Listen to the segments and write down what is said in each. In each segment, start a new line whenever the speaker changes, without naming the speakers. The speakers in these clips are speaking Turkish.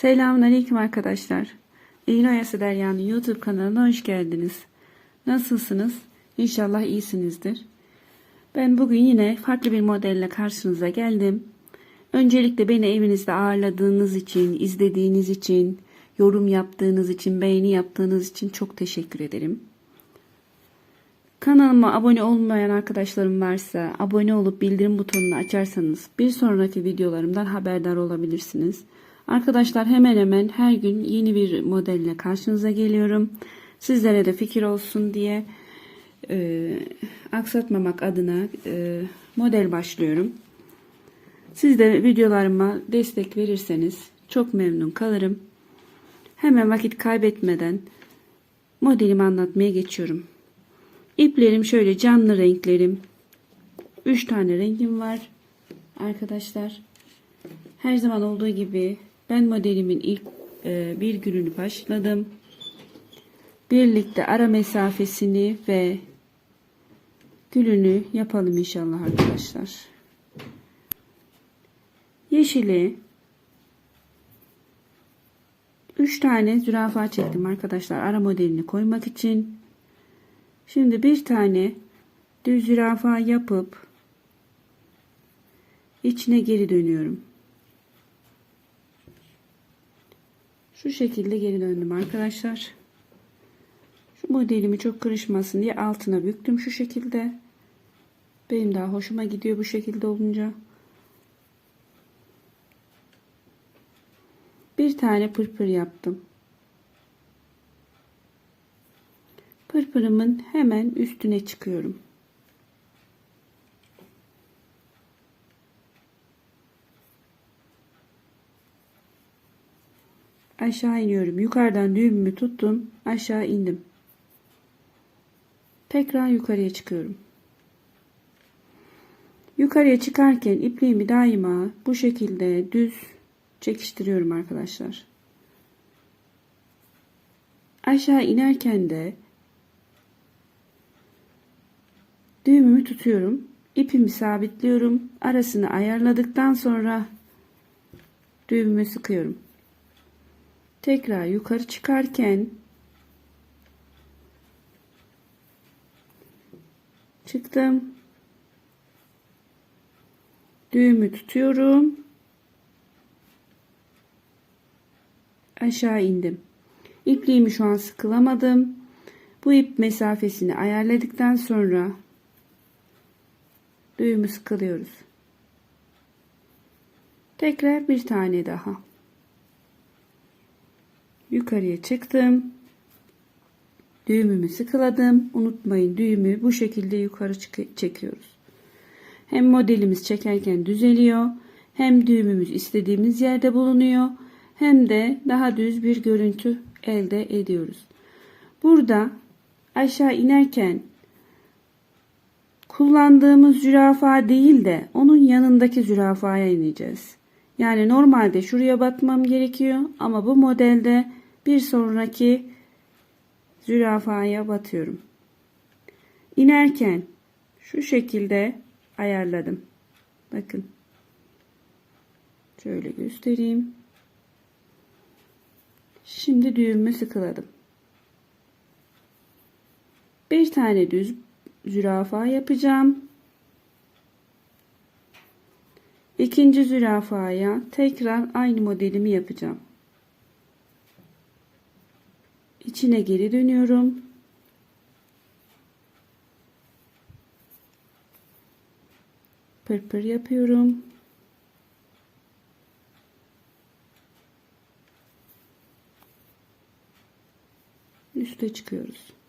Selamünaleyküm arkadaşlar. İğne Derya'nın YouTube kanalına hoş geldiniz. Nasılsınız? İnşallah iyisinizdir. Ben bugün yine farklı bir modelle karşınıza geldim. Öncelikle beni evinizde ağırladığınız için, izlediğiniz için, yorum yaptığınız için, beğeni yaptığınız için çok teşekkür ederim. Kanalıma abone olmayan arkadaşlarım varsa abone olup bildirim butonunu açarsanız bir sonraki videolarımdan haberdar olabilirsiniz. Arkadaşlar hemen hemen her gün yeni bir modelle karşınıza geliyorum. Sizlere de fikir olsun diye e, aksatmamak adına e, model başlıyorum. Siz de videolarıma destek verirseniz çok memnun kalırım. Hemen vakit kaybetmeden modelimi anlatmaya geçiyorum. İplerim şöyle canlı renklerim. 3 tane rengim var. Arkadaşlar her zaman olduğu gibi ben modelimin ilk e, bir gününü başladım. Birlikte ara mesafesini ve gülünü yapalım inşallah arkadaşlar. Yeşili 3 tane zürafa çektim arkadaşlar ara modelini koymak için. Şimdi bir tane düz zürafa yapıp içine geri dönüyorum. Şu şekilde geri döndüm arkadaşlar. Şu modelimi çok kırışmasın diye altına büktüm şu şekilde. Benim daha hoşuma gidiyor bu şekilde olunca. Bir tane pırpır yaptım. Pırpırımın hemen üstüne çıkıyorum. Aşağı iniyorum. Yukarıdan düğümümü tuttum. Aşağı indim. Tekrar yukarıya çıkıyorum. Yukarıya çıkarken ipliğimi daima bu şekilde düz çekiştiriyorum arkadaşlar. Aşağı inerken de düğümümü tutuyorum. İpimi sabitliyorum. Arasını ayarladıktan sonra düğümümü sıkıyorum. Tekrar yukarı çıkarken çıktım. Düğümü tutuyorum. Aşağı indim. İpliğimi şu an sıkılamadım. Bu ip mesafesini ayarladıktan sonra düğümü sıkılıyoruz. Tekrar bir tane daha. Yukarıya çıktım. Düğümümü sıkıladım. Unutmayın düğümü bu şekilde yukarı çekiyoruz. Hem modelimiz çekerken düzeliyor. Hem düğümümüz istediğimiz yerde bulunuyor. Hem de daha düz bir görüntü elde ediyoruz. Burada aşağı inerken kullandığımız zürafa değil de onun yanındaki zürafaya ineceğiz. Yani normalde şuraya batmam gerekiyor ama bu modelde bir sonraki zürafaya batıyorum. İnerken şu şekilde ayarladım. Bakın. Şöyle göstereyim. Şimdi düğümü sıkıladım. Bir tane düz zürafa yapacağım. İkinci zürafaya tekrar aynı modelimi yapacağım. İçine geri dönüyorum. Pırpır yapıyorum. Üste çıkıyoruz.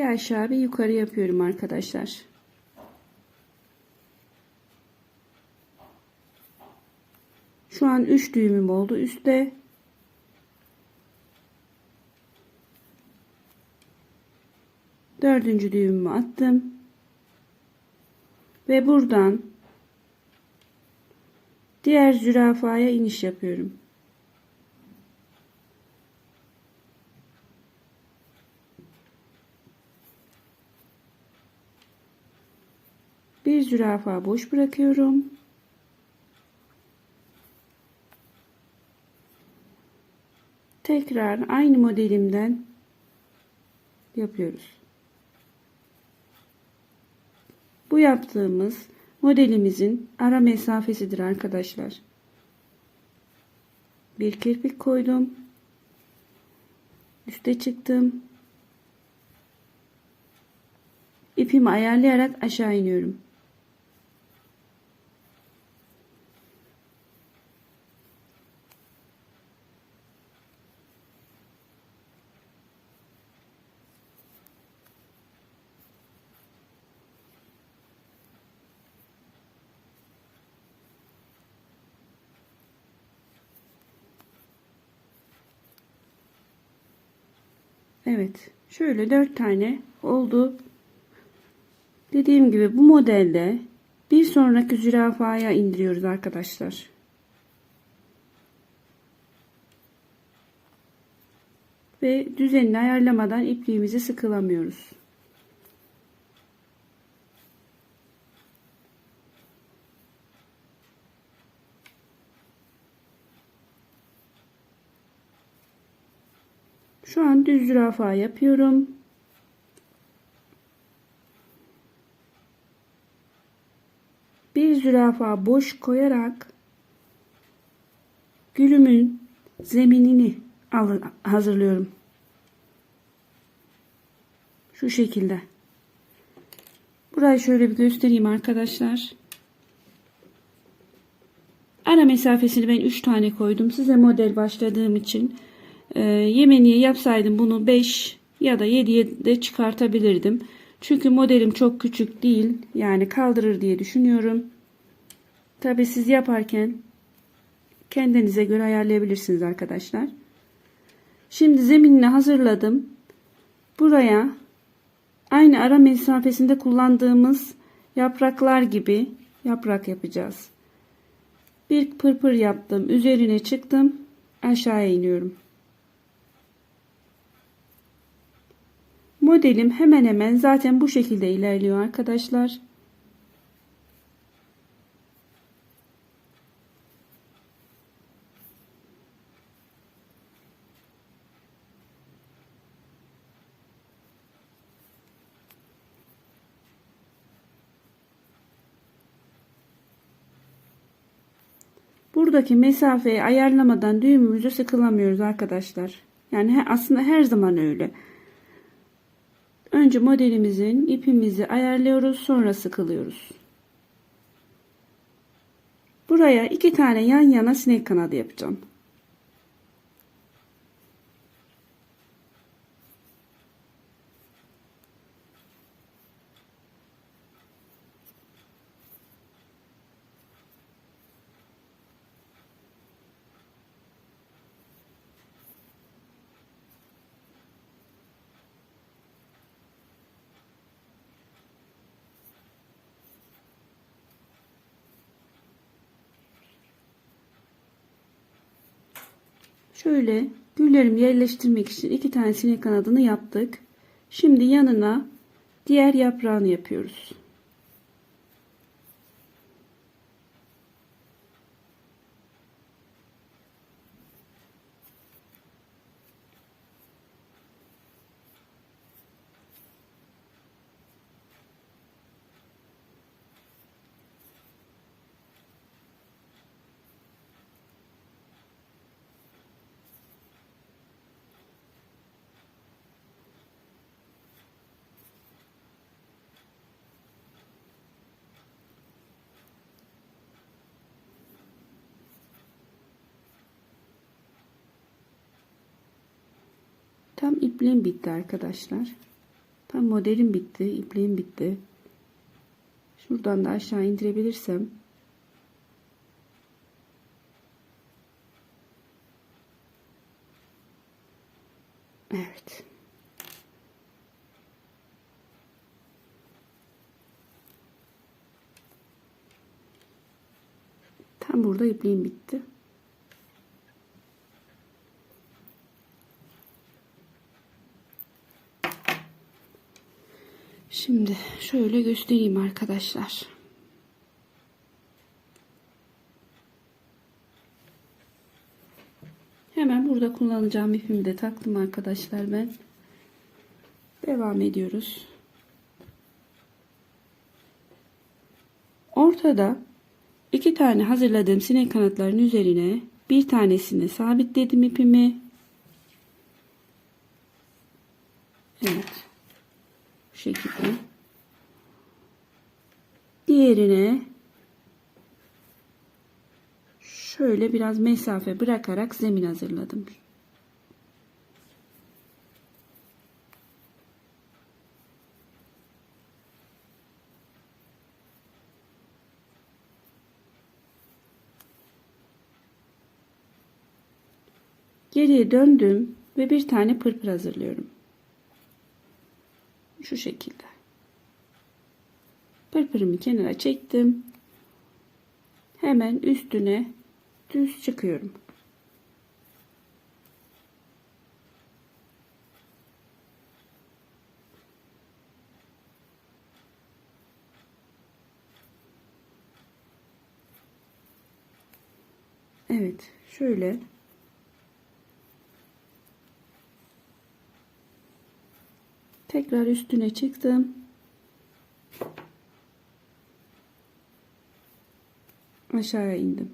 Bir aşağı bir yukarı yapıyorum arkadaşlar. Şu an 3 düğümüm oldu üstte. dördüncü düğümümü attım. Ve buradan diğer zürafaya iniş yapıyorum. Bir zürafa boş bırakıyorum. Tekrar aynı modelimden yapıyoruz. Bu yaptığımız modelimizin ara mesafesidir arkadaşlar. Bir kirpik koydum. Üste çıktım. İpimi ayarlayarak aşağı iniyorum. Evet. Şöyle dört tane oldu. Dediğim gibi bu modelde bir sonraki zürafaya indiriyoruz arkadaşlar. Ve düzenini ayarlamadan ipliğimizi sıkılamıyoruz. Şu an düz zürafa yapıyorum. Bir zürafa boş koyarak gülümün zeminini hazırlıyorum. Şu şekilde. Burayı şöyle bir göstereyim arkadaşlar. Ara mesafesini ben 3 tane koydum. Size model başladığım için e, yemeniye yapsaydım bunu 5 ya da 7'ye de çıkartabilirdim. Çünkü modelim çok küçük değil. Yani kaldırır diye düşünüyorum. Tabi siz yaparken kendinize göre ayarlayabilirsiniz arkadaşlar. Şimdi zeminini hazırladım. Buraya aynı ara mesafesinde kullandığımız yapraklar gibi yaprak yapacağız. Bir pırpır yaptım. Üzerine çıktım. Aşağıya iniyorum. Modelim hemen hemen zaten bu şekilde ilerliyor arkadaşlar. Buradaki mesafeyi ayarlamadan düğümümüzü sıkılamıyoruz arkadaşlar. Yani aslında her zaman öyle. Önce modelimizin ipimizi ayarlıyoruz sonra sıkılıyoruz. Buraya iki tane yan yana sinek kanadı yapacağım. Şöyle güllerimi yerleştirmek için iki tane sinek kanadını yaptık. Şimdi yanına diğer yaprağını yapıyoruz. Tam ipliğim bitti arkadaşlar. Tam modelim bitti. ipliğim bitti. Şuradan da aşağı indirebilirsem Evet. Tam burada ipliğim bitti. Şimdi şöyle göstereyim arkadaşlar. Hemen burada kullanacağım ipimi de taktım arkadaşlar ben. Devam ediyoruz. Ortada iki tane hazırladığım sinek kanatların üzerine bir tanesini sabitledim ipimi. Evet. Şekilde. Diğerine şöyle biraz mesafe bırakarak zemin hazırladım. Geriye döndüm ve bir tane pırpır hazırlıyorum. Şu şekilde. Pırpırımı kenara çektim. Hemen üstüne düz çıkıyorum. Evet, şöyle Tekrar üstüne çıktım. Aşağıya indim.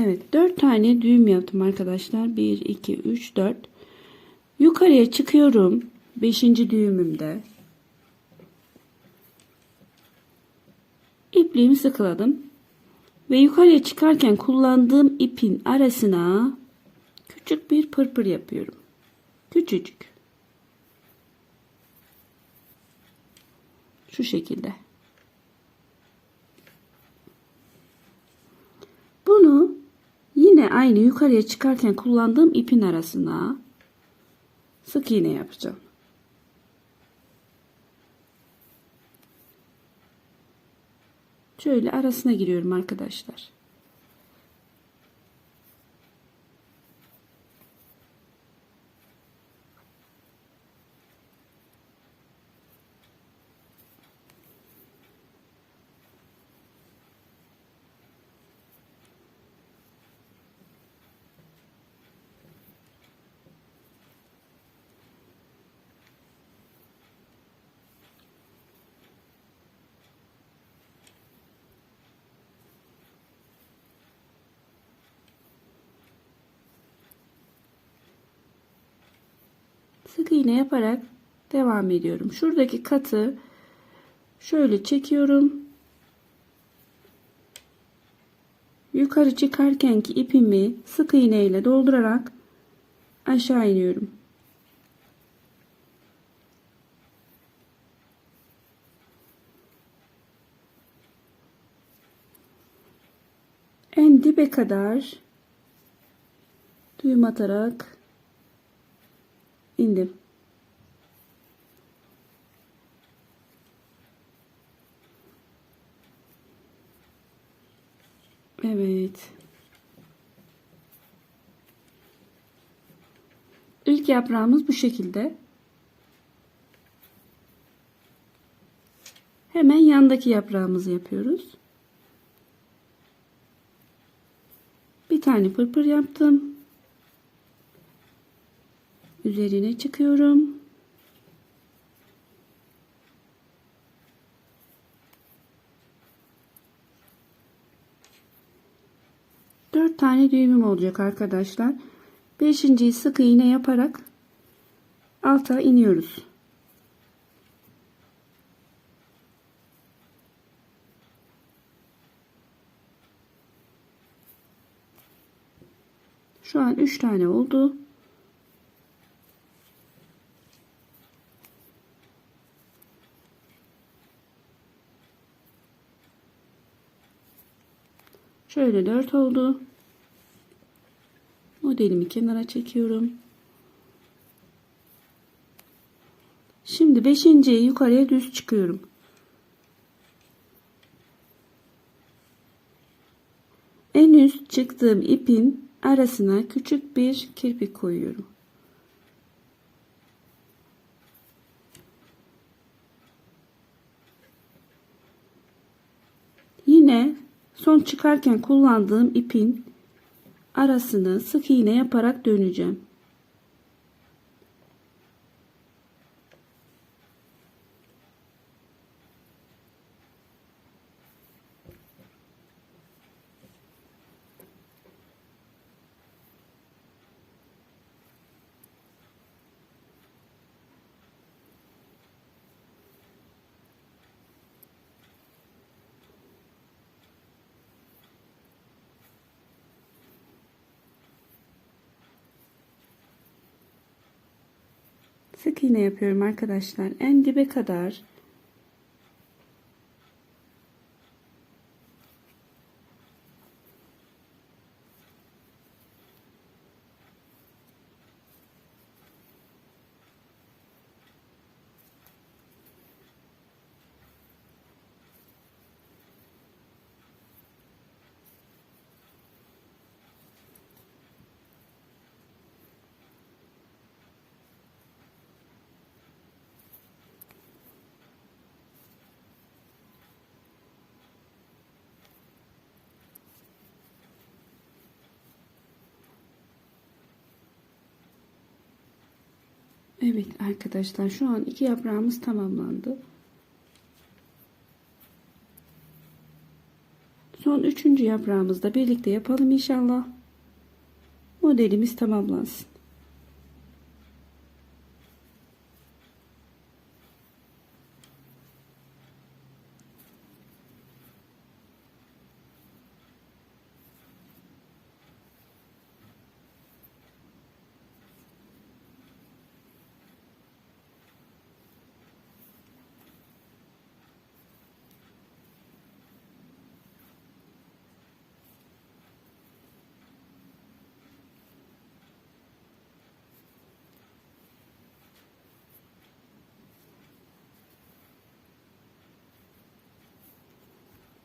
Evet 4 tane düğüm yaptım arkadaşlar. 1, 2, 3, 4. Yukarıya çıkıyorum. 5. düğümümde. İpliğimi sıkıladım. Ve yukarıya çıkarken kullandığım ipin arasına küçük bir pırpır yapıyorum. Küçücük. Şu şekilde. Bunu yine aynı yukarıya çıkarken kullandığım ipin arasına sık iğne yapacağım. Şöyle arasına giriyorum arkadaşlar. Sık iğne yaparak devam ediyorum. Şuradaki katı şöyle çekiyorum. Yukarı çıkarken ki ipimi sık iğne ile doldurarak aşağı iniyorum. En dibe kadar düğüm atarak indim. Evet. İlk yaprağımız bu şekilde. Hemen yandaki yaprağımızı yapıyoruz. Bir tane pırpır yaptım üzerine çıkıyorum. Dört tane düğümüm olacak arkadaşlar. Beşinciyi sık iğne yaparak alta iniyoruz. Şu an 3 tane oldu. Şöyle 4 oldu. Modelimi kenara çekiyorum. Şimdi beşinciye yukarıya düz çıkıyorum. En üst çıktığım ipin arasına küçük bir kirpik koyuyorum. Yine son çıkarken kullandığım ipin arasını sık iğne yaparak döneceğim. Sık iğne yapıyorum arkadaşlar. En dibe kadar. Evet arkadaşlar şu an iki yaprağımız tamamlandı. Son üçüncü yaprağımızı da birlikte yapalım inşallah. Modelimiz tamamlansın.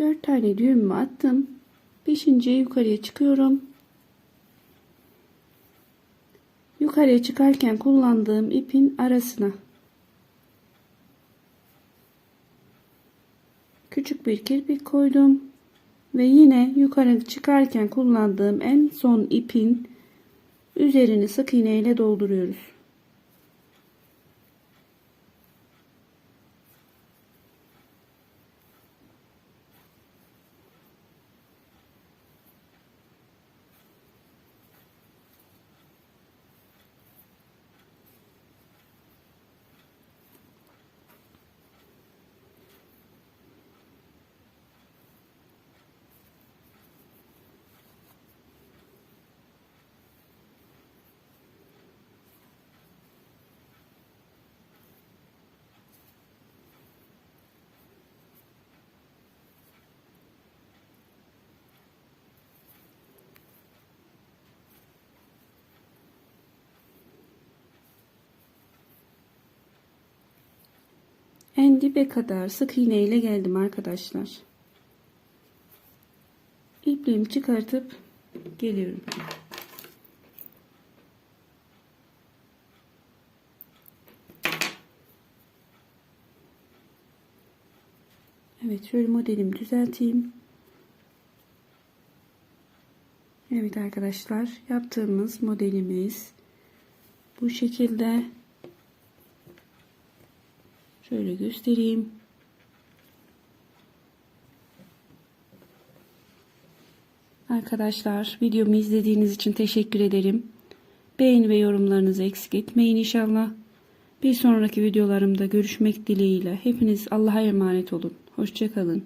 Dört tane düğümümü attım. Beşinciye yukarıya çıkıyorum. Yukarıya çıkarken kullandığım ipin arasına küçük bir kirpik koydum ve yine yukarı çıkarken kullandığım en son ipin üzerini sık iğne ile dolduruyoruz. En dibe kadar sık iğne ile geldim arkadaşlar. İpliğimi çıkartıp geliyorum. Evet şöyle modelimi düzelteyim. Evet arkadaşlar yaptığımız modelimiz bu şekilde Şöyle göstereyim. Arkadaşlar videomu izlediğiniz için teşekkür ederim. Beğeni ve yorumlarınızı eksik etmeyin inşallah. Bir sonraki videolarımda görüşmek dileğiyle. Hepiniz Allah'a emanet olun. Hoşçakalın.